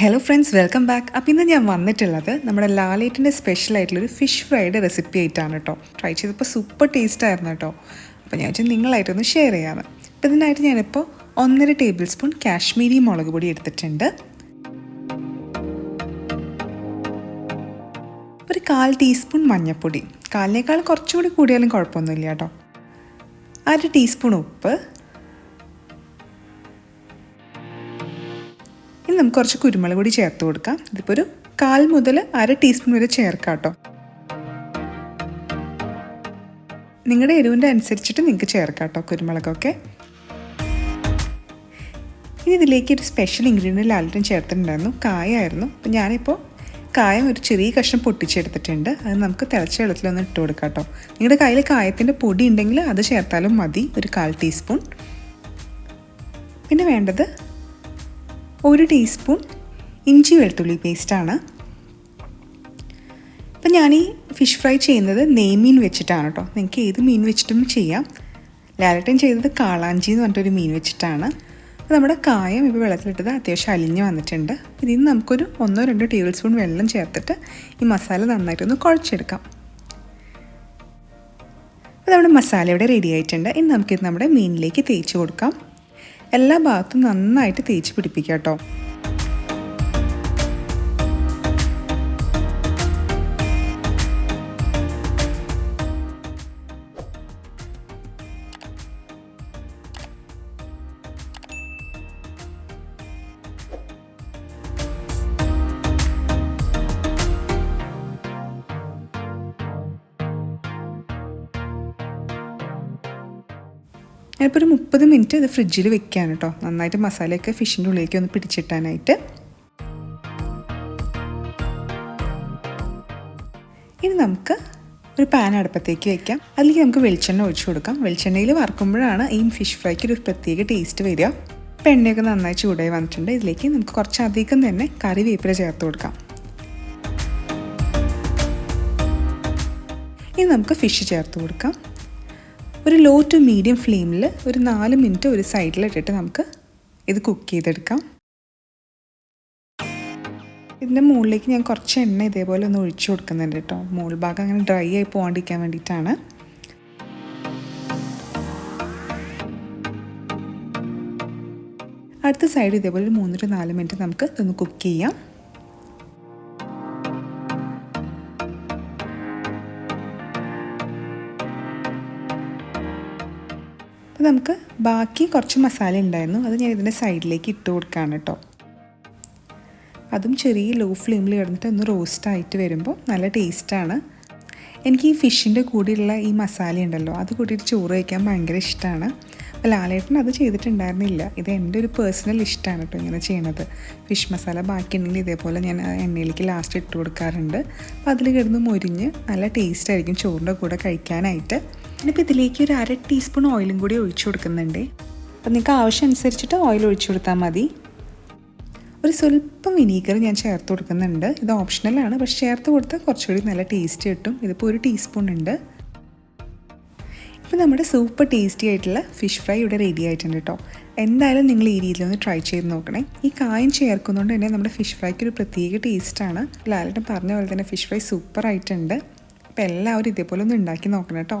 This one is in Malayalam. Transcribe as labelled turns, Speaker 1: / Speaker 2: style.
Speaker 1: ഹലോ ഫ്രണ്ട്സ് വെൽക്കം ബാക്ക് അപ്പോൾ ഇന്ന് ഞാൻ വന്നിട്ടുള്ളത് നമ്മുടെ ലാലേറ്റിന്റെ സ്പെഷ്യൽ ആയിട്ടുള്ളൊരു ഫിഷ് ഫ്രൈഡ് റെസിപ്പി ആയിട്ടാണ് കേട്ടോ ട്രൈ ചെയ്തപ്പോൾ സൂപ്പർ ടേസ്റ്റ് ആയിരുന്നു കേട്ടോ അപ്പോൾ ഞാൻ വെച്ചാൽ നിങ്ങളായിട്ടൊന്ന് ഷെയർ ചെയ്യാമെന്ന് അപ്പോൾ ഇതിനായിട്ട് ഞാനിപ്പോൾ ഒന്നര ടേബിൾ സ്പൂൺ കാശ്മീരി മുളക് പൊടി എടുത്തിട്ടുണ്ട്. ഒരു കാൽ ടീസ്പൂൺ മഞ്ഞൾപ്പൊടി കാലിനേക്കാൾ കുറച്ചുകൂടി കൂടിയാലും കുഴപ്പമൊന്നുമില്ല കേട്ടോ അര ടീസ്പൂൺ ഉപ്പ്. നമുക്ക് കുറച്ച് കുരുമുളക് കൂടി ചേർത്ത് കൊടുക്കാം. ഇതിപ്പോൾ ഒരു കാൽ മുതൽ അര ടീസ്പൂൺ വരെ ചേർക്കാം കേട്ടോ. നിങ്ങളുടെ എരിവിന്റെ അനുസരിച്ചിട്ട് നിങ്ങൾക്ക് ചേർക്കാം കേട്ടോ കുരുമുളകൊക്കെ. ഇനി ഇതിലേക്ക് ഒരു സ്പെഷ്യൽ ഇൻഗ്രീഡിയന്റ് ലാലിട്ടും ചേർത്തിട്ടുണ്ടായിരുന്നു. കായായിരുന്നു. അപ്പം ഞാനിപ്പോൾ കായം ഒരു ചെറിയ കഷ്ണം പൊട്ടിച്ചെടുത്തിട്ടുണ്ട്. അത് നമുക്ക് തിളച്ച വെള്ളത്തിലൊന്ന് ഇട്ട് കൊടുക്കാം കേട്ടോ. നിങ്ങളുടെ കയ്യിൽ കായത്തിന്റെ പൊടി ഉണ്ടെങ്കിൽ അത് ചേർത്താലും മതി. ഒരു കാൽ ടീസ്പൂൺ. പിന്നെ വേണ്ടത് ഒരു ടീസ്പൂൺ ഇഞ്ചി വെളുത്തുള്ളി പേസ്റ്റാണ്. അപ്പം ഞാൻ ഈ ഫിഷ് ഫ്രൈ ചെയ്യുന്നത് നെയ്മീൻ വെച്ചിട്ടാണ് കേട്ടോ. നിങ്ങൾക്ക് ഏത് മീൻ വെച്ചിട്ടും ചെയ്യാം. ലാലട്ടൻ ചെയ്തത് കാളാഞ്ചി എന്ന് പറഞ്ഞിട്ടൊരു മീൻ വെച്ചിട്ടാണ്. അപ്പോൾ നമ്മുടെ കായം ഇപ്പോൾ വെള്ളത്തിലിട്ടത് അത്യാവശ്യം അലിഞ്ഞ് വന്നിട്ടുണ്ട്. ഇതിൽ നിന്ന് നമുക്കൊരു ഒന്നോ രണ്ടോ ടേബിൾ സ്പൂൺ വെള്ളം ചേർത്തിട്ട് ഈ മസാല നന്നായിട്ടൊന്ന് കുഴച്ചെടുക്കാം. അപ്പോൾ നമ്മുടെ മസാല ഇവിടെ റെഡി ആയിട്ടുണ്ട്. ഇനി നമുക്കിത് നമ്മുടെ മീനിലേക്ക് തേച്ച് കൊടുക്കാം. എല്ലാ ഭാഗത്തും നന്നായിട്ട് തേച്ച് പിടിപ്പിക്കാം കേട്ടോ. ഞാനിപ്പോൾ ഒരു മുപ്പത് മിനിറ്റ് ഇത് ഫ്രിഡ്ജിൽ വെക്കുകയാണ് കേട്ടോ നന്നായിട്ട് മസാലയൊക്കെ ഫിഷിന്റെ ഉള്ളിലേക്ക് ഒന്ന് പിടിച്ചിട്ടാനായിട്ട്. ഇനി നമുക്ക് ഒരു പാൻ അടുപ്പത്തേക്ക് വെക്കാം. അതിലേക്ക് നമുക്ക് വെളിച്ചെണ്ണ ഒഴിച്ചു കൊടുക്കാം. വെളിച്ചെണ്ണയിൽ വറക്കുമ്പോഴാണ് ഈ ഫിഷ് ഫ്രൈക്ക് ഒരു പ്രത്യേക ടേസ്റ്റ് വരിക. ഇപ്പം എണ്ണയൊക്കെ നന്നായി ചൂടായി വന്നിട്ടുണ്ട്. ഇതിലേക്ക് നമുക്ക് കുറച്ചധികം തന്നെ കറിവേപ്പില ചേർത്ത് കൊടുക്കാം. ഇനി നമുക്ക് ഫിഷ് ചേർത്ത് കൊടുക്കാം. ഒരു ലോ ടു മീഡിയം ഫ്ലെയിമിൽ ഒരു നാല് മിനിറ്റ് ഒരു സൈഡിലിട്ടിട്ട് നമുക്ക് ഇത് കുക്ക് ചെയ്തെടുക്കാം. ഇതിന്റെ മുകളിലേക്ക് ഞാൻ കുറച്ച് എണ്ണ ഇതേപോലെ ഒന്ന് ഒഴിച്ചു കൊടുക്കുന്നുണ്ട് കേട്ടോ. മുകൾ ഭാഗം അങ്ങനെ ഡ്രൈ ആയി പോകാണ്ടിരിക്കാൻ വേണ്ടിയിട്ടാണ്. അടുത്ത സൈഡ് ഇതേപോലെ ഒരു മൂന്ന് നാല് മിനിറ്റ് നമുക്ക് ഇതൊന്ന് കുക്ക് ചെയ്യാം. അപ്പോൾ നമുക്ക് ബാക്കി കുറച്ച് മസാല ഉണ്ടായിരുന്നു. അത് ഞാൻ ഇതിന്റെ സൈഡിലേക്ക് ഇട്ട് കൊടുക്കുകയാണ് കേട്ടോ അതും ചെറിയ ലോ ഫ്ലെയിമിൽ കിടന്നിട്ട് ഒന്ന് റോസ്റ്റ് ആയിട്ട് വരുമ്പോൾ നല്ല ടേസ്റ്റാണ് എനിക്ക് ഈ ഫിഷിന്റെ കൂടെയുള്ള ഈ മസാല ഉണ്ടല്ലോ അത് കൂട്ടിയിട്ട് ചോറ് കഴിക്കാൻ ഭയങ്കര ഇഷ്ടമാണ് അപ്പോൾ ലാലേട്ടൻ അത് ചെയ്തിട്ടുണ്ടായിരുന്നില്ല. ഇത് എന്റെ ഒരു പേഴ്സണൽ ഇഷ്ടമാണ് കേട്ടോ ഇങ്ങനെ ചെയ്യണത്. ഫിഷ് മസാല ബാക്കി ഉണ്ടെങ്കിൽ ഇതേപോലെ ഞാൻ എണ്ണയിലേക്ക് ലാസ്റ്റ് ഇട്ട് കൊടുക്കാറുണ്ട്. അപ്പോൾ അതിൽ കിടന്ന് മൊരിഞ്ഞ് നല്ല ടേസ്റ്റ് ആയിരിക്കും ചോറിന്റെ കൂടെ കഴിക്കാനായിട്ട്. ഇനിയിപ്പോൾ ഇതിലേക്ക് ഒരു അര ടീസ്പൂൺ ഓയിലും കൂടി ഒഴിച്ചു കൊടുക്കുന്നുണ്ട്. അപ്പം നിങ്ങൾക്ക് ആവശ്യം അനുസരിച്ചിട്ട് ഓയിൽ ഒഴിച്ചു കൊടുത്താൽ മതി. ഒരു സ്വല്പം വിനീഗർ ഞാൻ ചേർത്ത് കൊടുക്കുന്നുണ്ട്. ഇത് ഓപ്ഷണലാണ് പക്ഷെ ചേർത്ത് കൊടുത്താൽ കുറച്ചുകൂടി നല്ല ടേസ്റ്റ് കിട്ടും. ഇതിപ്പോൾ ഒരു ടീസ്പൂൺ ഉണ്ട്. ഇപ്പോൾ നമ്മുടെ സൂപ്പർ ടേസ്റ്റി ആയിട്ടുള്ള ഫിഷ് ഫ്രൈ ഇവിടെ റെഡി ആയിട്ടുണ്ട് കേട്ടോ. എന്തായാലും നിങ്ങൾ ഈ രീതിയിൽ ഒന്ന് ട്രൈ ചെയ്ത് നോക്കണേ. ഈ കായം ചേർക്കുന്നതുകൊണ്ട് തന്നെ നമ്മുടെ ഫിഷ് ഫ്രൈക്ക് ഒരു പ്രത്യേക ടേസ്റ്റാണ് ലാലിട്ടും പറഞ്ഞ പോലെ തന്നെ ഫിഷ് ഫ്രൈ സൂപ്പർ ആയിട്ടുണ്ട്. അപ്പോൾ എല്ലാവരും ഇതേപോലെ ഒന്ന് ഉണ്ടാക്കി നോക്കണം കേട്ടോ.